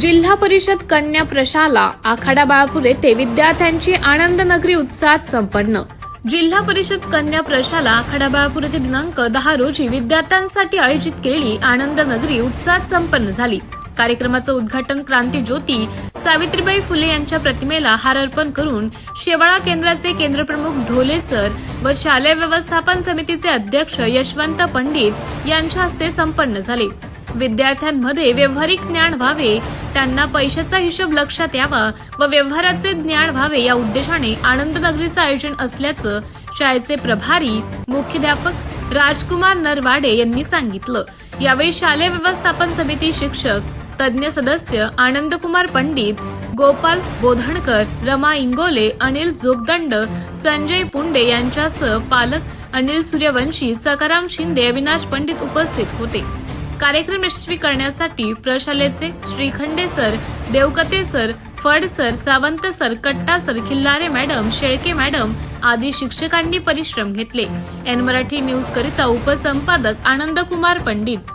जिल्हा परिषद कन्या प्रशाला आखाडा बाळापूर येथे विद्यार्थ्यांची आनंद नगरी उत्साहात संपन्न. जिल्हा परिषद कन्या प्रशाला आखाडा बाळापूर येथे दिनांक दहा रोजी विद्यार्थ्यांसाठी आयोजित केलेली आनंद नगरी उत्साहात संपन्न झाली. कार्यक्रमाचं उद्घाटन क्रांती ज्योती सावित्रीबाई फुले यांच्या प्रतिमेला हार अर्पण करून शेवाळा केंद्राचे केंद्रप्रमुख ढोले सर व शालेय व्यवस्थापन समितीचे अध्यक्ष यशवंत पंडित यांच्या हस्ते संपन्न झाले. विद्यार्थ्यांमध्ये व्यावहारिक ज्ञान व्हावे त्यांना पैशाचा हिशोब लक्षात यावा व व्यवहाराचे ज्ञान व्हावे या उद्देशाने आनंद नगरीचं आयोजन असल्याचं शाळेचे प्रभारी मुख्याध्यापक राजकुमार नरवाडे यांनी सांगितलं. यावेळी शालेय व्यवस्थापन समिती शिक्षक तज्ज्ञ सदस्य आनंदकुमार पंडित गोपाल बोधणकर रमा इंगोले अनिल जोगदंड संजय पुंडे यांच्यासह पालक अनिल सूर्यवंशी सकाराम शिंदे अविनाश पंडित उपस्थित होते. कार्यक्रम यशस्वी करण्यासाठी प्रशालेचे Shrikhande sir Devkate sir Phad sir Sawant sir Katta sir Khillare madam Shelke madam आदी शिक्षकांनी परिश्रम घेतले. एन मराठी न्यूज करिता उपसंपादक आनंदकुमार पंडित.